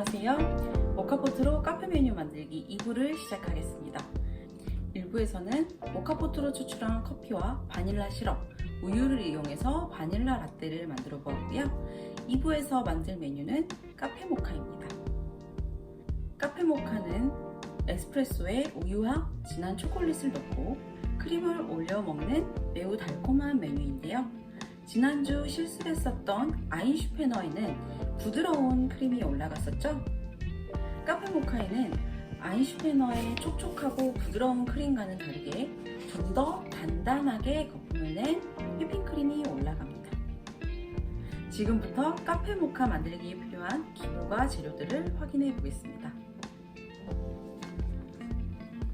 안녕하세요. 모카포트로 카페 메뉴 만들기 2부를 시작하겠습니다. 1부에서는 모카포트로 추출한 커피와 바닐라 시럽, 우유를 이용해서 바닐라 라떼를 만들어 보았고요. 2부에서 만들 메뉴는 카페 모카입니다. 카페 모카는 에스프레소에 우유와 진한 초콜릿을 넣고 크림을 올려 먹는 매우 달콤한 메뉴인데요. 지난주 실습했었던 아인슈페너에는 부드러운 크림이 올라갔었죠? 카페 모카에는 아인슈페너의 촉촉하고 부드러운 크림과는 다르게 좀 더 단단하게 거품을 낸 휘핑크림이 올라갑니다. 지금부터 카페 모카 만들기에 필요한 기물과 재료들을 확인해 보겠습니다.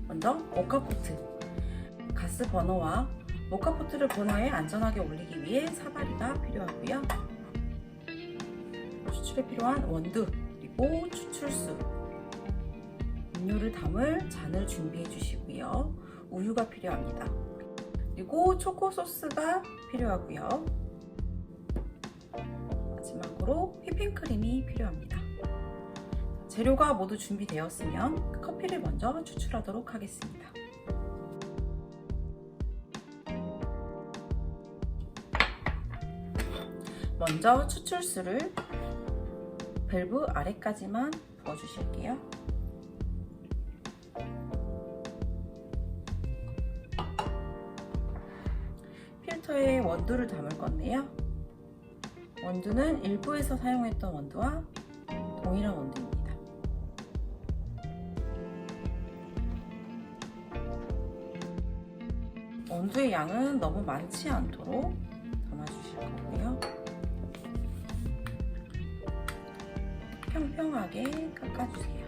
먼저 모카포트 가스 버너와 모카포트를 버너에 안전하게 올리기 위해 사다리가 필요하고요. 추출에 필요한 원두 그리고 추출수 음료를 담을 잔을 준비해 주시고요. 우유가 필요합니다. 그리고 초코 소스가 필요하고요. 마지막으로 휘핑크림이 필요합니다. 재료가 모두 준비되었으면 커피를 먼저 추출하도록 하겠습니다. 먼저 추출수를 밸브 아래까지만 부어주실게요. 필터에 원두를 담을 건데요. 원두는 일부에서 사용했던 원두와 동일한 원두입니다. 원두의 양은 너무 많지 않도록 평평하게 깎아주세요.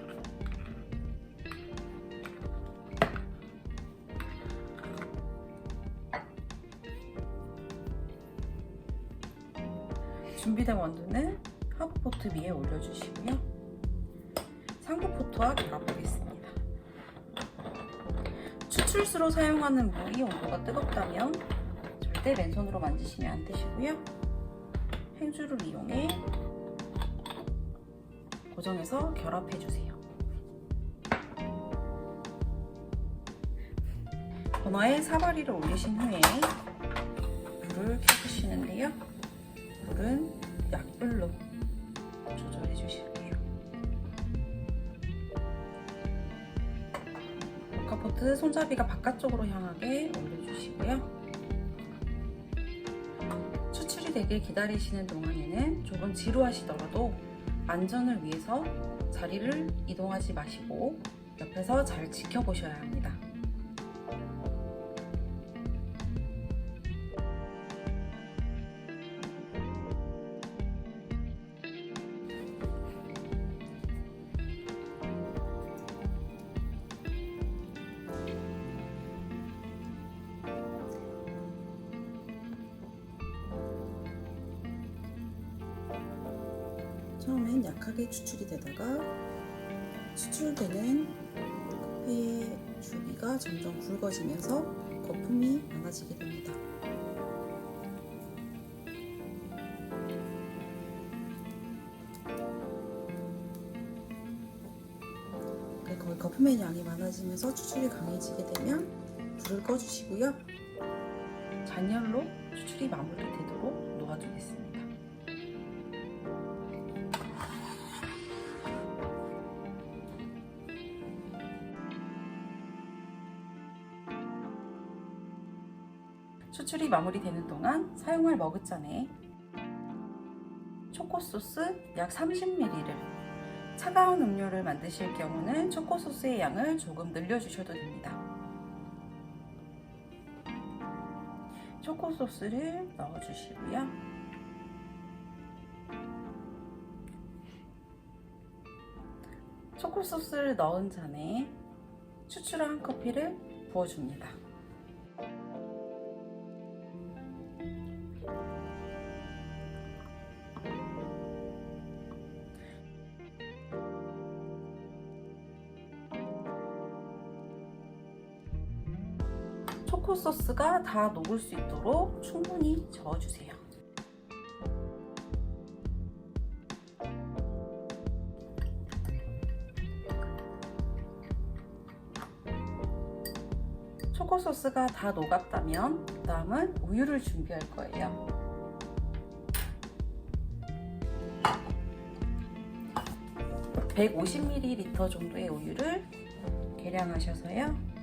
준비된 원두는 하프포트 위에 올려주시고요. 상부포트와 결합하겠습니다. 추출수로 사용하는 물이 온도가 뜨겁다면 절대 맨손으로 만지시면 안 되시고요. 행주를 이용해 고정해서 결합해 주세요. 버너에 사다리를 올리신 후에 불을 켜주시는데요. 불은 약불로 조절해 주실게요. 모카포트 손잡이가 바깥쪽으로 향하게 올려주시고요. 추출이 되길 기다리시는 동안에는 조금 지루하시더라도 안전을 위해서 자리를 이동하지 마시고 옆에서 잘 지켜보셔야 합니다. 처음엔 약하게 추출이 되다가 추출되는 커피의 주기가 점점 굵어지면서 거품이 많아지게 됩니다. 네, 거품의 양이 많아지면서 추출이 강해지게 되면 불을 꺼주시고요. 잔열로 추출이 마무리되도록 놓아주겠습니다. 추출이 마무리되는 동안 사용할 머그잔에 초코소스 약 30ml를 차가운 음료를 만드실 경우는 초코소스의 양을 조금 늘려주셔도 됩니다. 초코소스를 넣어주시고요. 초코소스를 넣은 잔에 추출한 커피를 부어줍니다. 소스가 다 녹을 수 있도록 충분히 저어주세요. 초코 소스가 다 녹았다면 그 다음은 우유를 준비할 거예요. (150ml) 정도의 우유를 계량하셔서요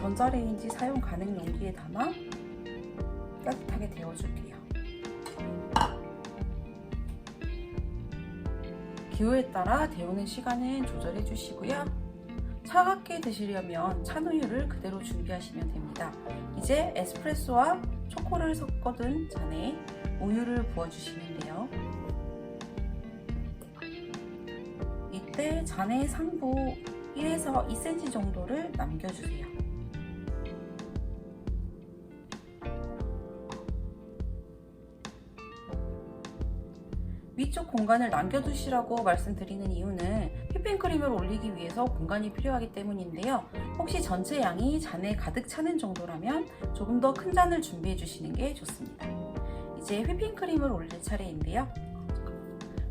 전자레인지 사용 가능 용기에 담아 따뜻하게 데워줄게요. 기호에 따라 데우는 시간은 조절해 주시고요. 차갑게 드시려면 찬 우유를 그대로 준비하시면 됩니다. 이제 에스프레소와 초코를 섞어둔 잔에 우유를 부어주시면 돼요. 이때 잔의 상부 1에서 2cm 정도를 남겨주세요. 위쪽 공간을 남겨두시라고 말씀드리는 이유는 휘핑크림을 올리기 위해서 공간이 필요하기 때문인데요. 혹시 전체 양이 잔에 가득 차는 정도라면 조금 더 큰 잔을 준비해 주시는 게 좋습니다. 이제 휘핑크림을 올릴 차례인데요.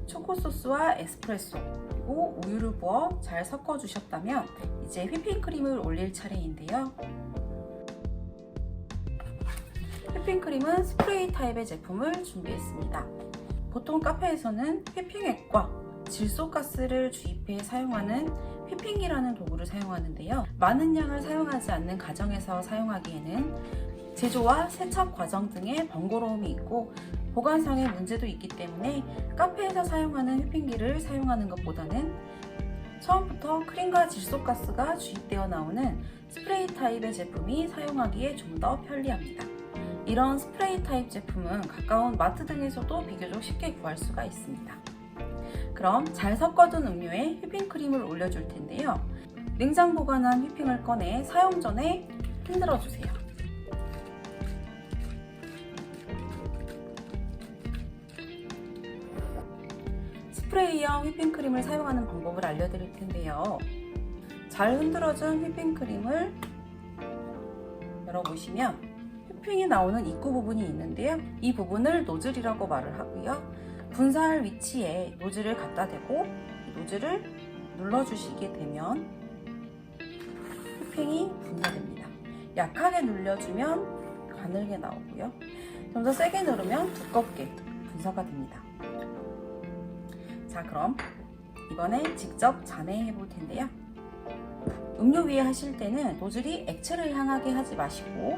초코 소스와 에스프레소 그리고 우유를 부어 잘 섞어 주셨다면 이제 휘핑크림을 올릴 차례인데요. 휘핑크림은 스프레이 타입의 제품을 준비했습니다. 보통 카페에서는 휘핑액과 질소가스를 주입해 사용하는 휘핑이라는 도구를 사용하는데요. 많은 양을 사용하지 않는 가정에서 사용하기에는 제조와 세척 과정 등의 번거로움이 있고 보관상의 문제도 있기 때문에 카페에서 사용하는 휘핑기를 사용하는 것보다는 처음부터 크림과 질소가스가 주입되어 나오는 스프레이 타입의 제품이 사용하기에 좀 더 편리합니다. 이런 스프레이 타입 제품은 가까운 마트 등에서도 비교적 쉽게 구할 수가 있습니다. 그럼 잘 섞어둔 음료에 휘핑크림을 올려줄 텐데요. 냉장 보관한 휘핑을 꺼내 사용 전에 흔들어 주세요. 스프레이형 휘핑크림을 사용하는 방법을 알려드릴 텐데요. 잘 흔들어준 휘핑크림을 열어보시면 휘핑이 나오는 입구 부분이 있는데요. 이 부분을 노즐이라고 말을 하고요. 분사할 위치에 노즐을 갖다 대고 노즐을 눌러주시게 되면 휘핑이 분사됩니다. 약하게 눌려주면 가늘게 나오고요. 좀 더 세게 누르면 두껍게 분사가 됩니다. 자 그럼 이번에 직접 잔해 볼 텐데요. 음료 위에 하실 때는 노즐이 액체를 향하게 하지 마시고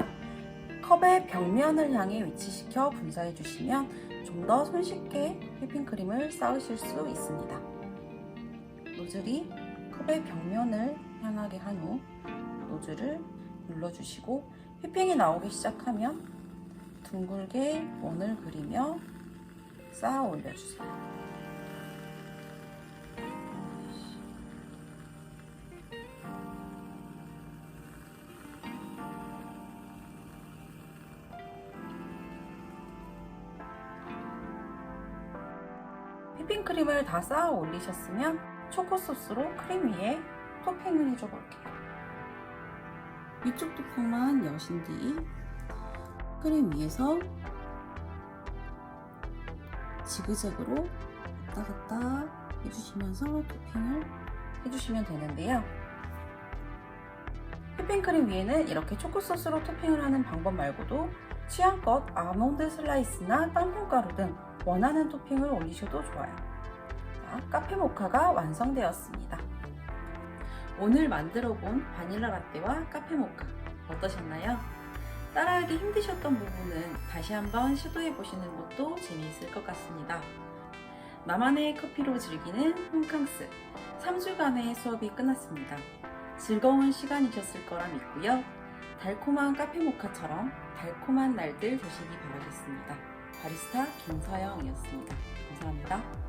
컵의 벽면을 향해 위치시켜 분사해 주시면 좀 더 손쉽게 휘핑크림을 쌓으실 수 있습니다. 노즐이 컵의 벽면을 향하게 한 후 노즐을 눌러주시고 휘핑이 나오기 시작하면 둥글게 원을 그리며 쌓아 올려주세요. 휘핑크림을 다 쌓아 올리셨으면 초코 소스로 크림 위에 토핑을 해줘 볼게요. 위쪽 뚜껑만 여신 뒤 크림 위에서 지그재그로 왔다 갔다 해주시면서 토핑을 해주시면 되는데요. 휘핑크림 위에는 이렇게 초코소스로 토핑을 하는 방법 말고도 취향껏 아몬드 슬라이스나 땅콩가루 등 원하는 토핑을 올리셔도 좋아요. 자, 카페 모카가 완성되었습니다. 오늘 만들어 본 바닐라 라떼와 카페 모카 어떠셨나요? 따라하기 힘드셨던 부분은 다시 한번 시도해 보시는 것도 재미있을 것 같습니다. 나만의 커피로 즐기는 홈캉스 3주간의 수업이 끝났습니다. 즐거운 시간이셨을 거라 믿고요. 달콤한 카페 모카처럼 달콤한 날들 되시기 바라겠습니다. 바리스타 김서영이었습니다. 감사합니다.